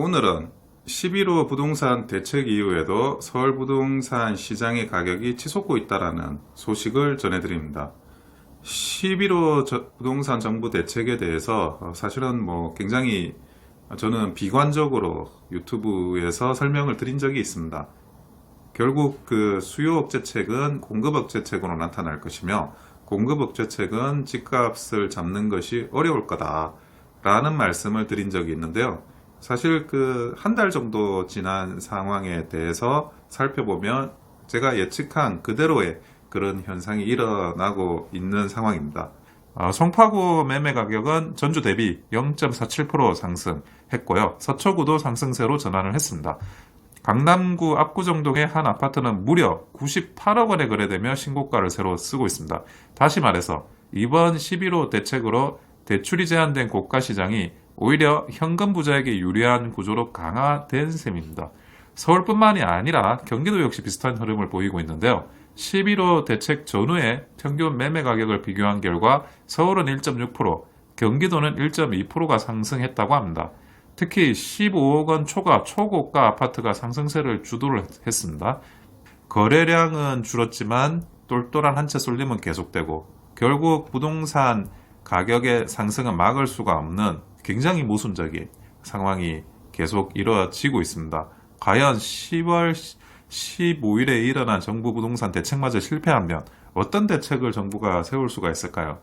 오늘은 11호 부동산 대책 이후에도 서울 부동산 시장의 가격이 치솟고 있다라는 소식을 전해드립니다. 11호 저- 부동산 정부 대책에 대해서 어, 사실은 뭐 굉장히 저는 비관적으로 유튜브에서 설명을 드린 적이 있습니다. 결국 그 수요 억제책은 공급 억제책으로 나타날 것이며 공급 억제책은 집값을 잡는 것이 어려울 거다 라는 말씀을 드린 적이 있는데요. 사실 그 한 달 정도 지난 상황에 대해서 살펴보면 제가 예측한 그대로의 그런 현상이 일어나고 있는 상황입니다. 어, 송파구 매매 가격은 전주 대비 0.47% 상승했고요. 서초구도 상승세로 전환을 했습니다. 강남구 압구정동의 한 아파트는 무려 98억 원에 거래되며 신고가를 새로 쓰고 있습니다. 다시 말해서 이번 11호 대책으로 대출이 제한된 고가 시장이 오히려 현금 부자에게 유리한 구조로 강화된 셈입니다. 서울뿐만이 아니라 경기도 역시 비슷한 흐름을 보이고 있는데요. 11호 대책 전후의 평균 매매 가격을 비교한 결과 서울은 1.6%, 경기도는 1.2%가 상승했다고 합니다. 특히 15억 원 초과 초고가 아파트가 상승세를 주도를 했습니다. 거래량은 줄었지만 똘똘한 한 채 쏠림은 계속되고 결국 부동산 가격의 상승은 막을 수가 없는 굉장히 모순적인 상황이 계속 이루어지고 있습니다. 과연 10월 15일에 일어난 정부 부동산 대책마저 실패하면 어떤 대책을 정부가 세울 수가 있을까요?